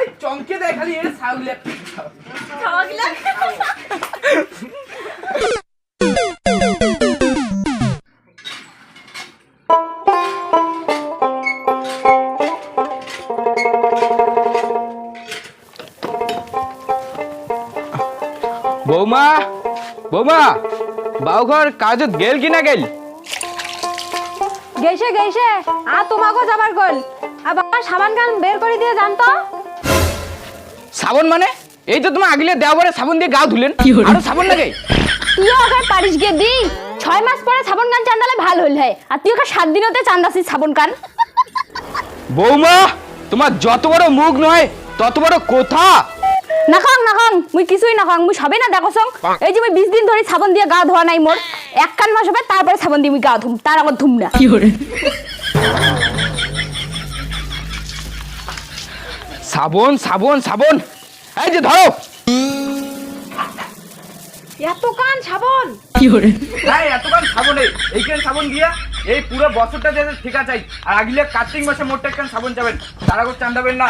খালি চমকে দেয় খালি এর ছাগলে বৌমা বৌমা বাউঘর কাজত গেল কি না গেল? গেছে গেছে আর তোমাকেও যাবার গল। আর বাবা সাবান গান বের করে দিয়ে জানতো সাবন মানে? এই তো তোমার আগলে দেওয়ারে সাবন দিয়ে গা ধুলেন। আরও সাবন লাগে তুইও ওখানে পারিস গিয়ে দি। ছয় মাস পরে সাবান গান চান্দালে ভালো হল হয়। আর তুই ওকে সাত দিনতে চান্দাছিস সাবান গান। বৌমা তোমার যত বড় মুখ নয় তত বড় কথা। নাখাং নাখাং মুই কিছুই নাখাং মুই সবে না দেখো সং। এই যে মুই বিশ দিন ধরে সাবান দিয়ে গা ধোয়া নাই মোর। এক কান মাস হবে তারপরে সাবান দিয়ে মুই গা ধুম তার আগত ধুম না। সাবন সাবন সাবন। এই যে ধরো। এত কান সাবান। হ্যাঁ এতক্ষণ সাবন এই। এইখানে সাবন দিয়া এই পুরো বছরটা যাতে ঠিক আছে। আর আগলে কার্তিক মাসে মোটটা একখান সাবন যাবেন। তারা করে চান্দাবেন না।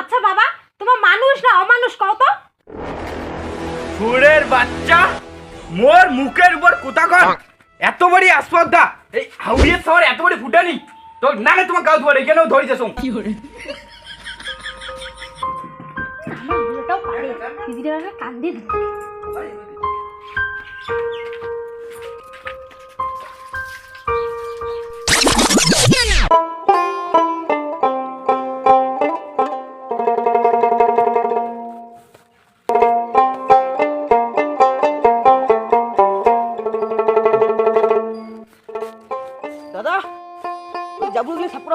আচ্ছা বাবা তোমার মানুষ না অমানুষ কও তো? সুরের বাচ্চা মোর মুখের উপর কোথাকন এত বড় আস্পর্ধা। এই হাউড়িয়ে শহর এত বড় ফুটানি। তো না না তোমার গাও ধরে কেন ধরে যাস কি করে? দিদিরা কান দিয়ে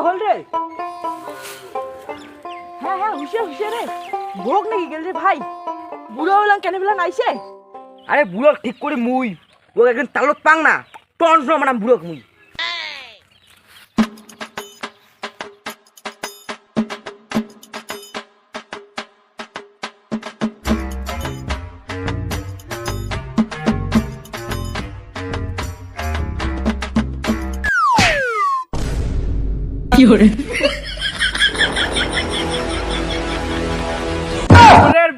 হল রে। হ্যাঁ হ্যাঁ হুশিয়ার হুশিয়ার রে। বুড়োক নাকি গেল রে ভাই? বুড়ো হলাম কেন বেলা নাইছে আরে বুড়ো ঠিক করে মুই ও একদিন তালত পাং না টন মানে বুড়োক মুই।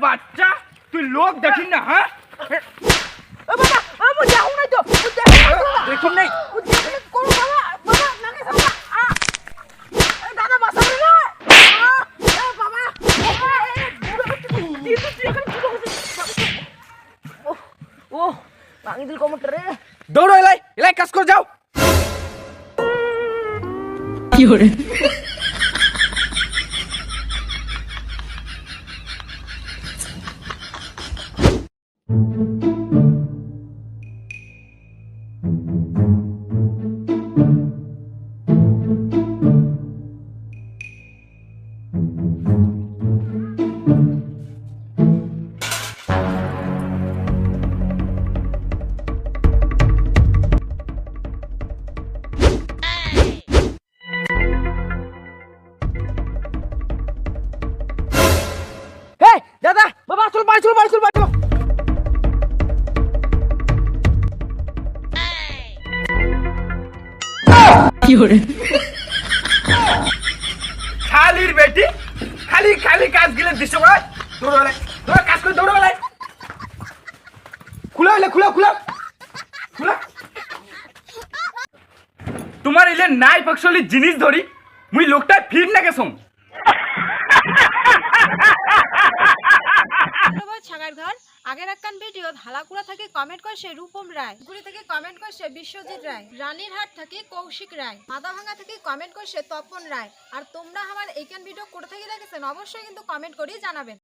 বাচ্চা তুই লোক দেখিস না হ্যাঁ ও বাবা আমি যাও না তো দেখিস নাই করো বাবা বাবা নাকে বাবা আ এ, দাদা বাসা রে না আ, এ, বাবা এ, এ, বুড়ো তুই তুই তুই এখানে কি করছিস ও ও ভাঙি দিল কমটা রে দৌড়ো এলাই এলাই কাজ করে যাও 有人 দাদা বাবা চল বাড়ি চল বাড়ি চল বাড়ি চল। খালির বেটি খালি খালি কাজ গিলে দৃশ্য করে দৌড়ো কাজ করে দৌড়ো এলাই খুলো খুলো খুলো। খুলো। তোমার এলে নাই পাকশলি জিনিস ধরি মুই লোকটা ফির না গেছম। কমেন্ট করছে রূপম রায়। গুড়ি থেকে কমেন্ট করছে বিশ্বজিৎ রায়। রানীরহাট থেকে কৌশিক রায়। মাদাভাঙ্গা থেকে কমেন্ট করছে তপন রায়। আর তোমরা আমার এইখান ভিডিও কোথা থেকে দেখেছেন? অবশ্যই কিন্তু কমেন্ট করেই জানাবেন।